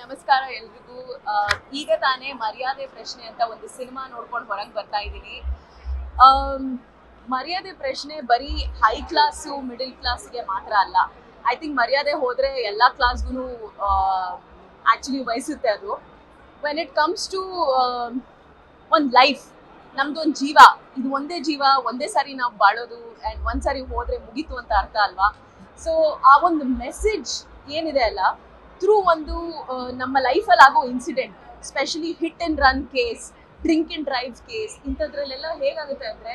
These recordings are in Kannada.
ನಮಸ್ಕಾರ ಎಲ್ರಿಗೂ. ಈಗ ತಾನೇ ಮರ್ಯಾದೆ ಪ್ರಶ್ನೆ ಅಂತ ಒಂದು ಸಿನಿಮಾ ನೋಡ್ಕೊಂಡು ಹೊರಗೆ ಬರ್ತಾ ಇದ್ದೀನಿ. ಮರ್ಯಾದೆ ಪ್ರಶ್ನೆ ಬರೀ ಹೈ ಕ್ಲಾಸು ಮಿಡಿಲ್ ಕ್ಲಾಸ್ಗೆ ಮಾತ್ರ ಅಲ್ಲ. ಐ ಥಿಂಕ್ ಮರ್ಯಾದೆ ಹೋದ್ರೆ ಎಲ್ಲ ಕ್ಲಾಸ್ಗೂ ಆ್ಯಕ್ಚುಲಿ ವಹಿಸುತ್ತೆ ಅದು. ವೆನ್ ಇಟ್ ಕಮ್ಸ್ ಟು ಒಂದು ಲೈಫ್ ನಮ್ದು ಒಂದು ಜೀವ, ಇದು ಒಂದೇ ಜೀವ, ಒಂದೇ ಸಾರಿ ನಾವು ಬಾಳೋದು ಆ್ಯಂಡ್ ಒಂದ್ ಸಾರಿ ಹೋದ್ರೆ ಮುಗೀತು ಅಂತ ಅರ್ಥ ಅಲ್ವಾ? ಸೊ ಆ ಒಂದು ಮೆಸೇಜ್ ಏನಿದೆ ಅಲ್ಲ ಥ್ರೂ ಒಂದು ನಮ್ಮ ಲೈಫಲ್ಲಿ ಆಗೋ incident specially hit and run case drink and drive case ಇಂಥದ್ರಲ್ಲೆಲ್ಲ ಹೇಗಾಗುತ್ತೆ ಅಂದರೆ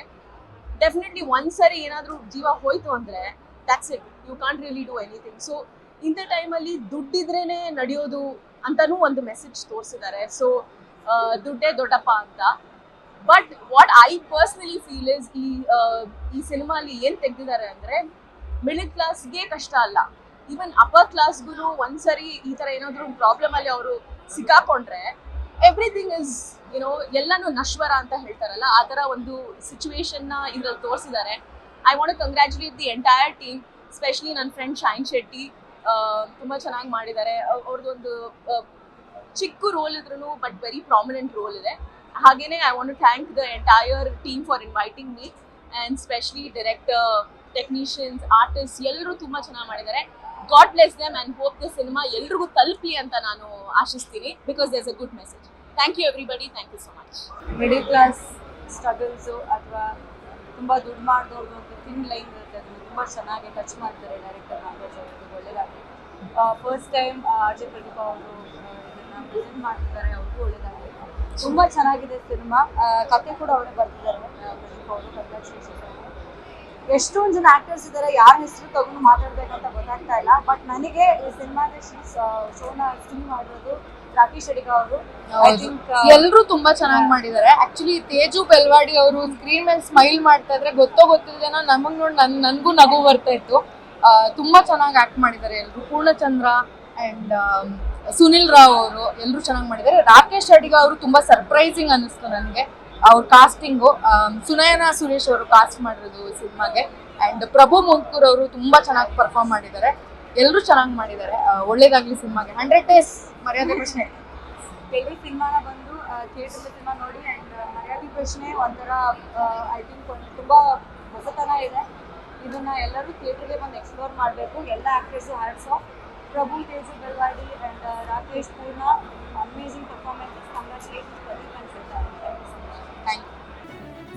ಡೆಫಿನೆಟ್ಲಿ ಒಂದ್ಸರಿ ಏನಾದರೂ ಜೀವ ಹೋಯ್ತು ಅಂದರೆ that's it you can't really do anything so ಇಂಥ ಟೈಮಲ್ಲಿ ದುಡ್ಡಿದ್ರೇನೆ ನಡೆಯೋದು ಅಂತಲೂ ಒಂದು ಮೆಸೇಜ್ ತೋರಿಸಿದ್ದಾರೆ. ಸೊ ದುಡ್ಡೇ ದೊಡ್ಡಪ್ಪ ಅಂತ. But what I personally feel is ಈ ಈ ಸಿನಿಮಾಲಿ ಏನು ತೆಗೆದಿದ್ದಾರೆ ಅಂದರೆ ಮಿಡಲ್ ಕ್ಲಾಸ್ಗೆ ಕಷ್ಟ ಅಲ್ಲ. ಈವನ್ ಅಪ್ಪರ್ ಕ್ಲಾಸ್ಗೂ ಒಂದ್ಸರಿ ಈ ತರ ಏನಾದರೂ ಪ್ರಾಬ್ಲಮ್ ಅಲ್ಲಿ ಅವರು ಸಿಕ್ಕಾಕೊಂಡ್ರೆ ಎವ್ರಿಥಿಂಗ್ ಇಸ್ ಯುನೋ ಎಲ್ಲಾನು ನಶ್ವರ ಅಂತ ಹೇಳ್ತಾರಲ್ಲ, ಆ ತರ ಒಂದು ನ ಇದ್ರಲ್ಲಿ ತೋರಿಸಿದ್ದಾರೆ I want congratulate the entire team specially ನನ್ನ ಫ್ರೆಂಡ್ ಶೈನ್ ಶೆಟ್ಟಿ ತುಂಬ ಚೆನ್ನಾಗಿ ಮಾಡಿದ್ದಾರೆ ಅವ್ರದ್ದೊಂದು ಚಿಕ್ಕ ರೋಲ್ ಇದ್ರೂ ಬಟ್ ವೆರಿ ಪ್ರಾಮಿನೆಂಟ್ ರೋಲ್ ಇದೆ. ಹಾಗೇನೆ I want to thank the entire team for inviting me and specially director technicians artist ಎಲ್ಲರೂ ತುಂಬಾ ಚೆನ್ನಾಗಿ ಮಾಡಿದ್ದಾರೆ. God bless them and hope the cinema ಎಲ್ರಿಗೂ ತಲುಪಲಿ ಅಂತ ನಾನು ಆಶಿಸ್ತೀನಿ because there's a good message thank you everybody thank you so much middle class struggles ಅಥವಾ ತುಂಬ ದುಡ್ಡು ಮಾಡಿದವ್ರದ್ದು ಒಂದು ಥಿನ್ ಲೈನ್ ಇರುತ್ತೆ. ಅದನ್ನು ತುಂಬ ಚೆನ್ನಾಗಿ ಟಚ್ ಮಾಡ್ತಾರೆ ಡೈರೆಕ್ಟರ್ ನಾಗರಾಜ್ ಅವ್ರದ್ದು ಒಳ್ಳೆಯದಾಗಿ ಫಸ್ಟ್ ಟೈಮ್ ಅಜಯ್ ಪ್ರದೀಪ ಅವರು ಇದನ್ನು ಪ್ರೆಸೆಂಟ್ ಮಾಡ್ತಿದ್ದಾರೆ. ಅವ್ರಿಗೂ ಒಳ್ಳೆಯದಾಗಿ ತುಂಬ ಚೆನ್ನಾಗಿದೆ ಸಿನಿಮಾ ಕತೆ ಕೂಡ ಅವರೇ ಬರ್ತಿದ್ದಾರೆ. ಪ್ರದೀಪ್ ಅವರು. ಅವರು ಎಷ್ಟೊಂದು ಜನ ಆಕ್ಟರ್ಸ್ ಇದ್ದಾರೆ ಯಾರ ಹೆಸರು ತಗೊಂಡು ಮಾತಾಡ್ಬೇಕಂತ ಗೊತ್ತಾಗ್ತಾ ಇಲ್ಲ. ಬಟ್ ನನಗೆ ಈ ಸಿನಿಮಾದ ಶೋನ ಸ್ಟಿಂಗ್ ಮಾಡಿರೋದು ರಾಕೇಶ್ ಅಡಿಗ ಅವರು. ಎಲ್ಲರೂ ತುಂಬಾ ಚೆನ್ನಾಗಿ ಮಾಡಿದ್ದಾರೆ ಆಕ್ಚುಲಿ ತೇಜು ಬೆಲ್ವಾಡಿ ಅವರು ಸ್ಕ್ರೀನ್ ಮೇಲೆ ಸ್ಮೈಲ್ ಮಾಡ್ತಾ ಇದ್ರೆ ಗೊತ್ತೋ ಗೊತ್ತಿಲ್ಲದೆ ನಮಗ್ ನೋಡಿ ನನ್ ನನ್ಗೂ ನಗು ಬರ್ತಾ ಇತ್ತು. ತುಂಬಾ ಚೆನ್ನಾಗಿ ಆಕ್ಟ್ ಮಾಡಿದ್ದಾರೆ ಎಲ್ರು. ಪೂರ್ಣಚಂದ್ರ ಅಂಡ್ ಸುನಿಲ್ ರಾವ್ ಅವರು ಎಲ್ಲರೂ ಚೆನ್ನಾಗಿ ಮಾಡಿದ್ದಾರೆ ರಾಕೇಶ್ ಅಡಿಗ ಅವರು ತುಂಬಾ ಸರ್ಪ್ರೈಸಿಂಗ್ ಅನಿಸ್ತು ನನಗೆ. ಅವ್ರ ಕಾಸ್ಟಿಂಗು ಸುನಯನ ಸುರೇಶ್ ಅವರು ಕಾಸ್ಟ್ ಮಾಡಿರೋದು ಸಿನಿಮಾಗೆ. ಅಂಡ್ ಪ್ರಭು ಮುಂಕೂರ್ ಅವರು ತುಂಬಾ ಚೆನ್ನಾಗಿ ಪರ್ಫಾರ್ಮ್ ಮಾಡಿದ್ದಾರೆ. ಎಲ್ಲರೂ ಚೆನ್ನಾಗಿ ಮಾಡಿದ್ದಾರೆ. ಒಳ್ಳೇದಾಗ್ಲಿ ಸಿನಿಮಾಗೆ. ಹಂಡ್ರೆಡ್ ಡೇಸ್ ಮರ್ಯಾದೆ ಪ್ರಶ್ನೆ. ಎಲ್ಲರೂ ಸಿನಿಮಾನ ಬಂದು ಥಿಯೇಟರ್ ಸಿನಿಮಾ ನೋಡಿ ಆ್ಯಂಡ್ ಮರ್ಯಾದೆ ಪ್ರಶ್ನೆ ಒಂಥರ ಐ ಥಿಂಕ್ ತುಂಬ ಹೊಸತನ ಇದೆ. ಇದನ್ನ ಎಲ್ಲರೂ ಥಿಯೇಟರ್ಗೆ ಬಂದು ಎಕ್ಸ್ಪ್ಲೋರ್ ಮಾಡಬೇಕು. ಎಲ್ಲ actors hats Prabhu Teju Belawadi and Rakesh ಪೂರ್ಣ amazing performances congratulation Pradeep and thank you